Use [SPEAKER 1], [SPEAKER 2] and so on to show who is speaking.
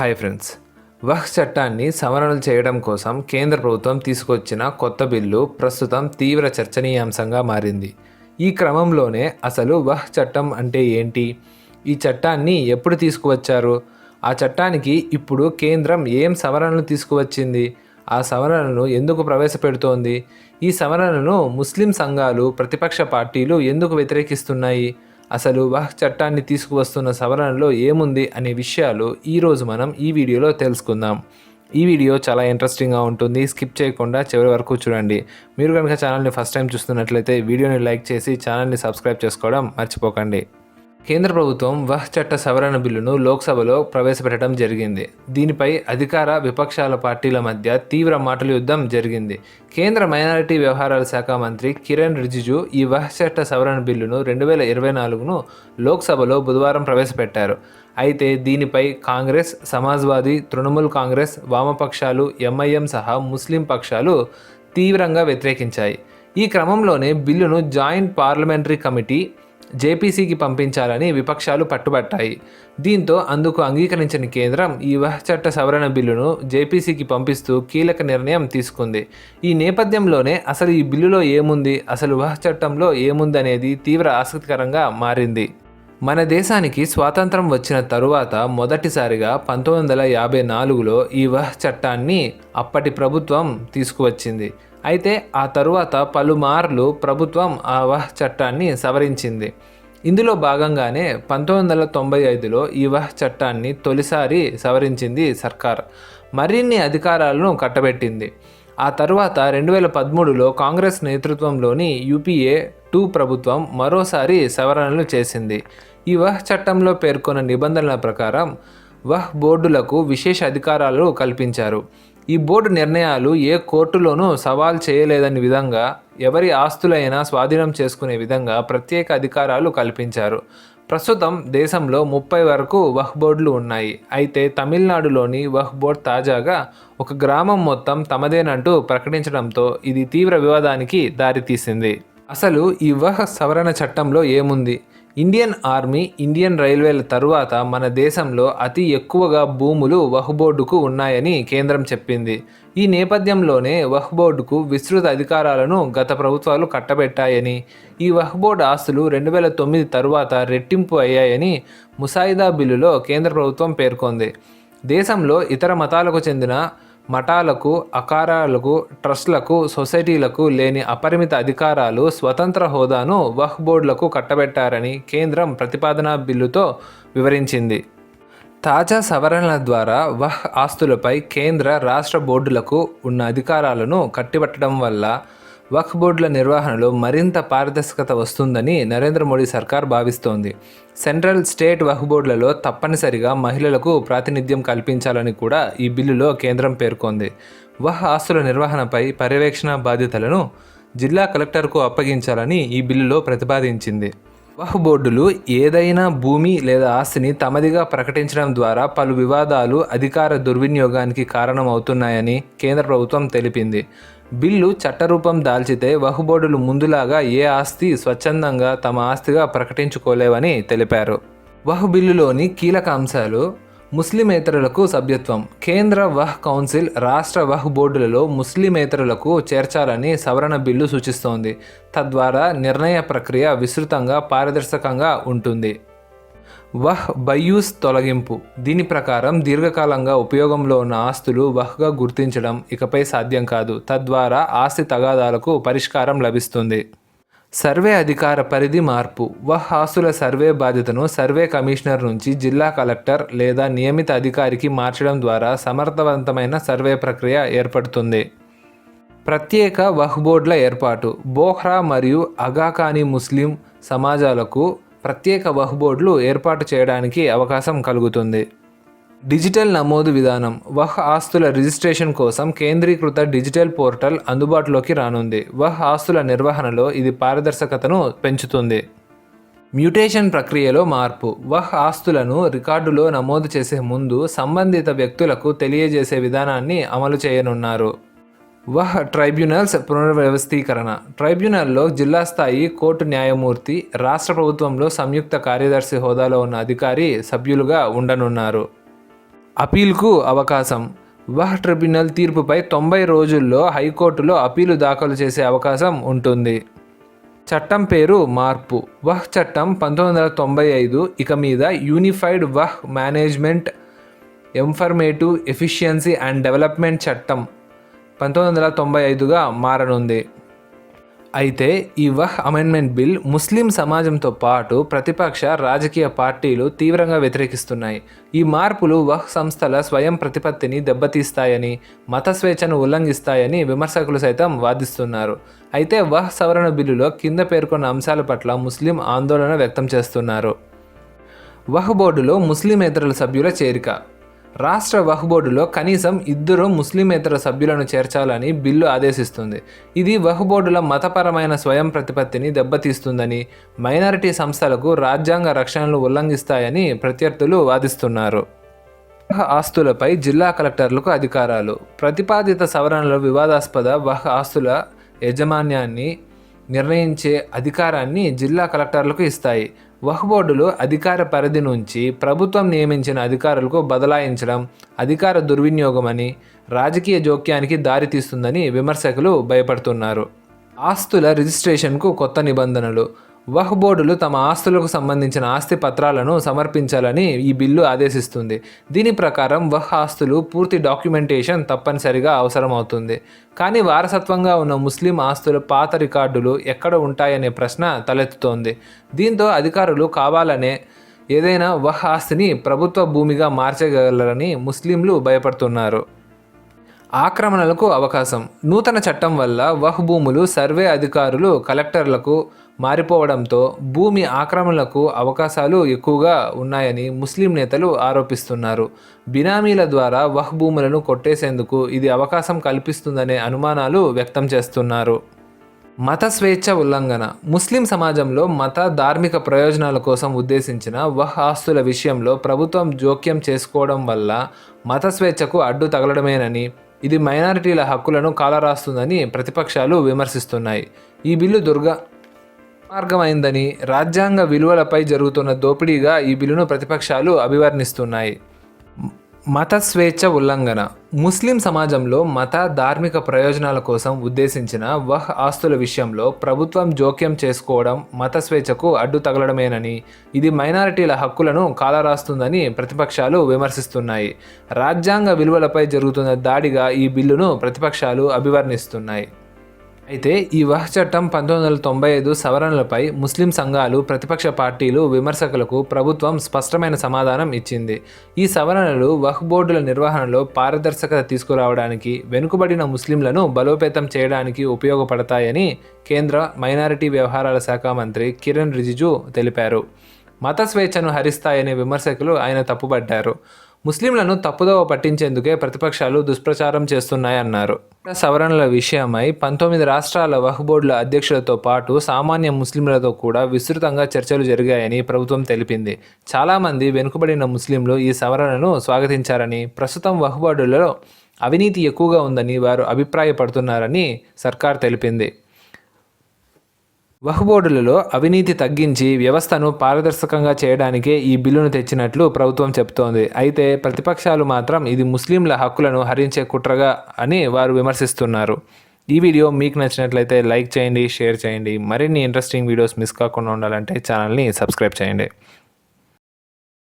[SPEAKER 1] Hi friends. వహ్ చట్టాన్ని సవరణలు చేయడం కోసం కేంద్ర ప్రభుత్వం తీసుకొచ్చిన కొత్త బిల్లు ప్రస్తుతం తీవ్ర చర్చనీయాంశంగా మారింది. ఈ క్రమంలోనే అసలు వహ్ చట్టం అంటే ఏంటి? ఈ చట్టాన్ని ఎప్పుడు తీసుకువచ్చారు? ఆ చట్టానికి ఇప్పుడు కేంద్రం ఏం సవరణలు తీసుకువచ్చింది? ఆ సవరణను ఎందుకు ప్రవేశపెడుతోంది? ఈ సవరణను ముస్లిం సంఘాలు ప్రతిపక్ష పార్టీలు ఎందుకు వ్యతిరేకిస్తున్నాయి? అసలు వహ్ చట్టాన్ని తీసుకువస్తున్న సవరణలో ఏముంది అనే విషయాలు ఈరోజు మనం ఈ వీడియోలో తెలుసుకుందాం. ఈ వీడియో చాలా ఇంట్రెస్టింగ్గా ఉంటుంది. స్కిప్ చేయకుండా చివరి వరకు చూడండి. మీరు కనుక ఛానల్ని ఫస్ట్ టైం చూస్తున్నట్లయితే వీడియోని లైక్ చేసి ఛానల్ని సబ్స్క్రైబ్ చేసుకోవడం మర్చిపోకండి. కేంద్ర ప్రభుత్వం వహ్ చట్ట సవరణ బిల్లును లోక్సభలో ప్రవేశపెట్టడం జరిగింది. దీనిపై అధికార విపక్షాల పార్టీల మధ్య తీవ్ర మాటల యుద్ధం జరిగింది. కేంద్ర మైనారిటీ వ్యవహారాల శాఖ మంత్రి కిరణ్ రిజిజు ఈ వహ్ చట్ట సవరణ బిల్లును రెండు వేల ఇరవై నాలుగును లోక్సభలో బుధవారం ప్రవేశపెట్టారు. అయితే దీనిపై కాంగ్రెస్ సమాజ్వాదీ తృణమూల్ కాంగ్రెస్ వామపక్షాలు ఎంఐఎం సహా ముస్లిం పక్షాలు తీవ్రంగా వ్యతిరేకించాయి. ఈ క్రమంలోనే బిల్లును జాయింట్ పార్లమెంటరీ కమిటీ జేపీసీకి పంపించాలని విపక్షాలు పట్టుబట్టాయి. దీంతో అందుకు అంగీకరించిన కేంద్రం ఈ వహ చట్ట సవరణ బిల్లును జేపీసీకి పంపిస్తూ కీలక నిర్ణయం తీసుకుంది. ఈ నేపథ్యంలోనే అసలు ఈ బిల్లులో ఏముంది? అసలు వహ చట్టంలో ఏముంది అనేది తీవ్ర ఆసక్తికరంగా మారింది. మన దేశానికి స్వాతంత్రం వచ్చిన తరువాత మొదటిసారిగా పంతొమ్మిది వందల యాభై నాలుగులో ఈ వహ్ చట్టాన్ని అప్పటి ప్రభుత్వం తీసుకువచ్చింది. అయితే ఆ తరువాత పలుమార్లు ప్రభుత్వం ఆ వహ్ చట్టాన్ని సవరించింది. ఇందులో భాగంగానే పంతొమ్మిది వందల తొంభై ఐదులో ఈ వహ్ చట్టాన్ని తొలిసారి సవరించింది సర్కార్. మరిన్ని అధికారాలను కట్టబెట్టింది. ఆ తరువాత రెండు వేల పదమూడులో కాంగ్రెస్ నేతృత్వంలోని యూపీఏ టూ ప్రభుత్వం మరోసారి సవరణలు చేసింది. ఈ వహ్ చట్టంలో పేర్కొన్న నిబంధనల ప్రకారం వహ్ బోర్డులకు విశేష అధికారాలు కల్పించారు. ఈ బోర్డు నిర్ణయాలు ఏ కోర్టులోనూ సవాల్ చేయలేదని విధంగా ఎవరి ఆస్తులైనా స్వాధీనం చేసుకునే విధంగా ప్రత్యేక అధికారాలు కల్పించారు. ప్రస్తుతం దేశంలో ముప్పై వరకు వహ్ బోర్డులు ఉన్నాయి. అయితే తమిళనాడులోని వహ్ బోర్డ్ తాజాగా ఒక గ్రామం మొత్తం తమదేనంటూ ప్రకటించడంతో ఇది తీవ్ర వివాదానికి దారితీసింది. అసలు ఈ వహ్ సవరణ చట్టంలో ఏముంది? ఇండియన్ ఆర్మీ ఇండియన్ రైల్వేల తరువాత మన దేశంలో అతి ఎక్కువగా భూములు వహ్ బోర్డుకు ఉన్నాయని కేంద్రం చెప్పింది. ఈ నేపథ్యంలోనే వహ్ బోర్డుకు విస్తృత అధికారాలను గత ప్రభుత్వాలు కట్టబెట్టాయని ఈ వహ్ బోర్డు ఆస్తులు రెండు వేల తొమ్మిది తరువాత రెట్టింపు అయ్యాయని ముసాయిదా బిల్లులో కేంద్ర ప్రభుత్వం పేర్కొంది. దేశంలో ఇతర మతాలకు చెందిన మఠాలకు అకారాలకు ట్రస్ట్లకు సొసైటీలకు లేని అపరిమిత అధికారాలు స్వతంత్ర హోదాను వహ్ బోర్డులకు కట్టబెట్టారని కేంద్రం ప్రతిపాదన బిల్లుతో వివరించింది. తాజా సవరణల ద్వారా వహ్ ఆస్తులపై కేంద్ర రాష్ట్ర బోర్డులకు ఉన్న అధికారాలను కట్టిబట్టడం వల్ల వక్ఫ్ బోర్డుల నిర్వహణలో మరింత పారదర్శకత వస్తుందని నరేంద్ర మోడీ సర్కార్ భావిస్తోంది. సెంట్రల్ స్టేట్ వక్ఫ్ బోర్డులలో తప్పనిసరిగా మహిళలకు ప్రాతినిధ్యం కల్పించాలని కూడా ఈ బిల్లులో కేంద్రం పేర్కొంది. వహ్ ఆస్తుల నిర్వహణపై పర్యవేక్షణ బాధ్యతలను జిల్లా కలెక్టర్కు అప్పగించాలని ఈ బిల్లులో ప్రతిపాదించింది. వహ్ బోర్డులు ఏదైనా భూమి లేదా ఆస్తిని తమదిగా ప్రకటించడం ద్వారా పలు వివాదాలు అధికార దుర్వినియోగానికి కారణమవుతున్నాయని కేంద్ర ప్రభుత్వం తెలిపింది. బిల్లు చట్టరూపం దాల్చితే వహుబోర్డులు ముందులాగా ఏ ఆస్తి స్వచ్ఛందంగా తమ ఆస్తిగా ప్రకటించుకోలేవని తెలిపారు. వహ్ బిల్లులోని కీలక అంశాలు ముస్లిమేతరులకు సభ్యత్వం. కేంద్ర వహ్ కౌన్సిల్ రాష్ట్ర వహ్ బోర్డులలో ముస్లిమేతరులకు చేర్చాలని సవరణ బిల్లు సూచిస్తోంది. తద్వారా నిర్ణయ ప్రక్రియ విస్తృతంగా పారదర్శకంగా ఉంటుంది. వహ్ బయూస్ తొలగింపు. దీని ప్రకారం దీర్ఘకాలంగా ఉపయోగంలో ఉన్న ఆస్తులు వహ్గా గుర్తించడం ఇకపై సాధ్యం కాదు. తద్వారా ఆస్తి తగాదాలకు పరిష్కారం లభిస్తుంది. సర్వే అధికార పరిధి మార్పు. వహ్ ఆస్తుల సర్వే బాధ్యతను సర్వే కమిషనర్ నుంచి జిల్లా కలెక్టర్ లేదా నియమిత అధికారికి మార్చడం ద్వారా సమర్థవంతమైన సర్వే ప్రక్రియ ఏర్పడుతుంది. ప్రత్యేక వహ్ బోర్డుల ఏర్పాటు. బోహ్రా మరియు అగాఖానీ ముస్లిం సమాజాలకు ప్రత్యేక వహ్బోర్డులు ఏర్పాటు చేయడానికి అవకాశం కలుగుతుంది. డిజిటల్ నమోదు విధానం వహ్ ఆస్తుల రిజిస్ట్రేషన్ కోసం కేంద్రీకృత డిజిటల్ పోర్టల్ అందుబాటులోకి రానుంది. వహ్ ఆస్తుల నిర్వహణలో ఇది పారదర్శకతను పెంచుతుంది. మ్యూటేషన్ ప్రక్రియలో మార్పు వహ్ ఆస్తులను రికార్డులో నమోదు చేసే ముందు సంబంధిత వ్యక్తులకు తెలియజేసే విధానాన్ని అమలు చేయనున్నారు. వహ్ ట్రైబ్యునల్స్ పునర్వ్యవస్థీకరణ. ట్రైబ్యునల్లో జిల్లా స్థాయి కోర్టు న్యాయమూర్తి రాష్ట్ర ప్రభుత్వంలో సంయుక్త కార్యదర్శి హోదాలో ఉన్న అధికారి సభ్యులుగా ఉండనున్నారు. అపీల్కు అవకాశం. వహ్ ట్రిబ్యునల్ తీర్పుపై తొంభై రోజుల్లో హైకోర్టులో అపీలు దాఖలు చేసే అవకాశం ఉంటుంది. చట్టం పేరు మార్పు. వహ్ చట్టం పంతొమ్మిది వందల తొంభై ఐదు ఇక మీద unified వహ్ management informative efficiency and development చట్టం. పంతొమ్మిది వందల తొంభై ఐదుగా మారనుంది. అయితే ఈ వహ్ అమెండ్మెంట్ బిల్ ముస్లిం సమాజంతో పాటు ప్రతిపక్ష రాజకీయ పార్టీలు తీవ్రంగా వ్యతిరేకిస్తున్నాయి. ఈ మార్పులు వహ్ సంస్థల స్వయం ప్రతిపత్తిని దెబ్బతీస్తాయని మత స్వేచ్ఛను ఉల్లంఘిస్తాయని విమర్శకులు సైతం వాదిస్తున్నారు. అయితే వహ్ సవరణ బిల్లులో కింద పేర్కొన్న అంశాల పట్ల ముస్లిం ఆందోళన వ్యక్తం చేస్తున్నారు. వహ్ బోర్డులో ముస్లిమేతరుల సభ్యుల చేరిక రాష్ట్ర వహ్ బోర్డులో కనీసం ఇద్దరు ముస్లిమేతర సభ్యులను చేర్చాలని బిల్లు ఆదేశిస్తుంది. ఇది వహ్ బోర్డుల మతపరమైన స్వయం ప్రతిపత్తిని దెబ్బతీస్తుందని మైనారిటీ సంస్థలకు రాజ్యాంగ రక్షణలు ఉల్లంఘిస్తాయని ప్రత్యర్థులు వాదిస్తున్నారు. వహ్ ఆస్తులపై జిల్లా కలెక్టర్లకు అధికారాలు. ప్రతిపాదిత సవరణలో వివాదాస్పద వహ్ ఆస్తుల యాజమాన్యాన్ని నిర్ణయించే అధికారాన్ని జిల్లా కలెక్టర్లకు ఇస్తాయి. వహ్ బోర్డులు అధికార పరిధి నుంచి ప్రభుత్వం నియమించిన అధికారులకు బదలాయించడం అధికార దుర్వినియోగమని రాజకీయ జోక్యానికి దారితీస్తుందని విమర్శకులు భయపడుతున్నారు. ఆస్తుల రిజిస్ట్రేషన్కు కొత్త నిబంధనలు వహ్ బోర్డులు తమ ఆస్తులకు సంబంధించిన ఆస్తి పత్రాలను సమర్పించాలని ఈ బిల్లు ఆదేశిస్తుంది. దీని ప్రకారం వహ్ ఆస్తులు పూర్తి డాక్యుమెంటేషన్ తప్పనిసరిగా అవసరమవుతుంది. కానీ వారసత్వంగా ఉన్న ముస్లిం ఆస్తుల పాత రికార్డులు ఎక్కడ ఉంటాయనే ప్రశ్న తలెత్తుతోంది. దీంతో అధికారులు కావాలనే ఏదైనా వహ్ ఆస్తిని ప్రభుత్వ భూమిగా మార్చగలరని ముస్లింలు భయపడుతున్నారు. ఆక్రమణలకు అవకాశం. నూతన చట్టం వల్ల వహ్ భూములు సర్వే అధికారులు కలెక్టర్లకు మారిపోవడంతో భూమి ఆక్రమణలకు అవకాశాలు ఎక్కువగా ఉన్నాయని ముస్లిం నేతలు ఆరోపిస్తున్నారు. బినామీల ద్వారా వహ్ భూములను కొట్టేసేందుకు ఇది అవకాశం కల్పిస్తుందనే అనుమానాలు వ్యక్తం చేస్తున్నారు. మత స్వేచ్ఛ ఉల్లంఘన. ముస్లిం సమాజంలో మత ధార్మిక ప్రయోజనాల కోసం ఉద్దేశించిన వహ్ ఆస్తుల విషయంలో ప్రభుత్వం జోక్యం చేసుకోవడం వల్ల మత స్వేచ్ఛకు అడ్డు తగలడమేనని ఇది మైనారిటీల హక్కులను కాలరాస్తుందని ప్రతిపక్షాలు విమర్శిస్తున్నాయి. ఈ బిల్లు దుర్గా మార్గమైందని రాజ్యాంగ విలువలపై జరుగుతున్న దోపిడీగా ఈ బిల్లును ప్రతిపక్షాలు అభివర్ణిస్తున్నాయి. మత స్వేచ్ఛ ఉల్లంఘన. ముస్లిం సమాజంలో మత ధార్మిక ప్రయోజనాల కోసం ఉద్దేశించిన వహ్ ఆస్తుల విషయంలో ప్రభుత్వం జోక్యం చేసుకోవడం మత స్వేచ్ఛకు అడ్డు తగలడమేనని ఇది మైనారిటీల హక్కులను కాలరాస్తుందని ప్రతిపక్షాలు విమర్శిస్తున్నాయి. రాజ్యాంగ విలువలపై జరుగుతున్న దాడిగా ఈ బిల్లును ప్రతిపక్షాలు అభివర్ణిస్తున్నాయి. అయితే ఈ వహ్ చట్టం పంతొమ్మిది వందల తొంభై ఐదు సవరణలపై ముస్లిం సంఘాలు ప్రతిపక్ష పార్టీలు విమర్శకులకు ప్రభుత్వం స్పష్టమైన సమాధానం ఇచ్చింది. ఈ సవరణలు వహ్ బోర్డుల నిర్వహణలో పారదర్శకత తీసుకురావడానికి వెనుకబడిన ముస్లింలను బలోపేతం చేయడానికి ఉపయోగపడతాయని కేంద్ర మైనారిటీ వ్యవహారాల శాఖ మంత్రి కిరణ్ రిజిజు తెలిపారు. మత స్వేచ్ఛను హరిస్తాయనే విమర్శకులు ఆయన తప్పుపడ్డారు. ముస్లింలను తప్పుదోవ పట్టించేందుకే ప్రతిపక్షాలు దుష్ప్రచారం చేస్తున్నాయన్నారు. సవరణల విషయమై పంతొమ్మిది రాష్ట్రాల వహ్ బోర్డుల అధ్యక్షులతో పాటు సామాన్య ముస్లింలతో కూడా విస్తృతంగా చర్చలు జరిగాయని ప్రభుత్వం తెలిపింది. చాలామంది వెనుకబడిన ముస్లింలు ఈ సవరణను స్వాగతించారని ప్రస్తుతం వహ్ బోర్డులలో అవినీతి ఎక్కువగా ఉందని వారు అభిప్రాయపడుతున్నారని సర్కార్ తెలిపింది. వహ్బోర్డులలో అవినీతి తగ్గించి వ్యవస్థను పారదర్శకంగా చేయడానికే ఈ బిల్లును తెచ్చినట్లు ప్రభుత్వం చెబుతోంది. అయితే ప్రతిపక్షాలు మాత్రం ఇది ముస్లింల హక్కులను హరించే కుట్రగా అని వారు విమర్శిస్తున్నారు. ఈ వీడియో మీకు నచ్చినట్లయితే లైక్ చేయండి షేర్ చేయండి. మరిన్ని ఇంట్రెస్టింగ్ వీడియోస్ మిస్ కాకుండా ఉండాలంటే ఛానల్ని సబ్స్క్రైబ్ చేయండి.